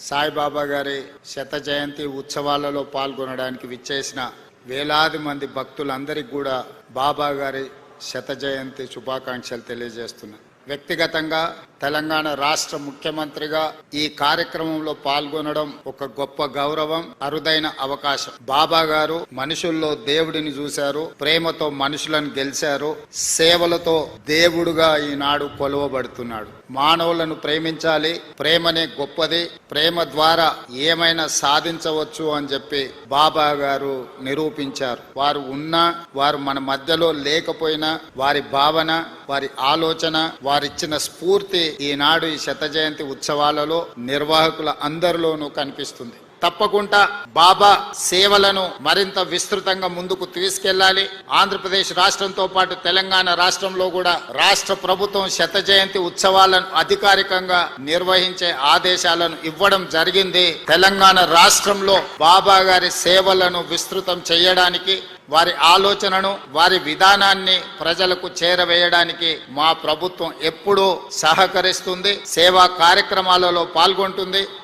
సాయిబాబా గారి శత జయంతి ఉత్సవాలలో పాల్గొనడానికి విచ్చేసిన వేలాది మంది భక్తులందరికీ కూడా బాబా గారి శత జయంతి శుభాకాంక్షలు తెలియజేస్తున్నాను. వ్యక్తిగతంగా తెలంగాణ రాష్ట్ర ముఖ్యమంత్రిగా ఈ కార్యక్రమంలో పాల్గొనడం ఒక గొప్ప గౌరవం అరుదైన అవకాశం. బాబా గారు మనుషుల్లో దేవుడిని చూశారు ప్రేమతో మనుషులను గెలిచారు సేవలతో దేవుడుగా ఈనాడు కొలువబడుతున్నాడు. మానవులను ప్రేమించాలి ప్రేమనే గొప్పది ప్రేమ ద్వారా ఏమైనా సాధించవచ్చు అని చెప్పి బాబా గారు నిరూపించారు. వారు ఉన్నా వారు మన మధ్యలో లేకపోయినా వారి భావన వారి ఆలోచన వారిచ్చిన స్ఫూర్తి ఈనాడు ఈ శత జయంతి ఉత్సవాలలో నిర్వాహకుల అందరిలోనూ కనిపిస్తుంది. తప్పకుండా బాబా సేవలను మరింత విస్తృతంగా ముందుకు తీసుకెళ్ళాలి ఆంధ్రప్రదేశ్ రాష్ట్రంతో పాటు తెలంగాణ రాష్ట్రంలో కూడా రాష్ట్ర ప్రభుత్వం శత జయంతి ఉత్సవాలను అధికారికంగా నిర్వహించే ఆదేశాలను ఇవ్వడం జరిగింది. తెలంగాణ రాష్ట్రంలో బాబా గారి సేవలను విస్తృతం చేయడానికి వారి ఆలోచనను వారి విధానాన్ని ప్రజలకు చేరవేయడానికి మా ప్రభుత్వం ఎప్పుడూ సహకరిస్తుంది. సేవా కార్యక్రమాలలో పాల్గొంటుంది.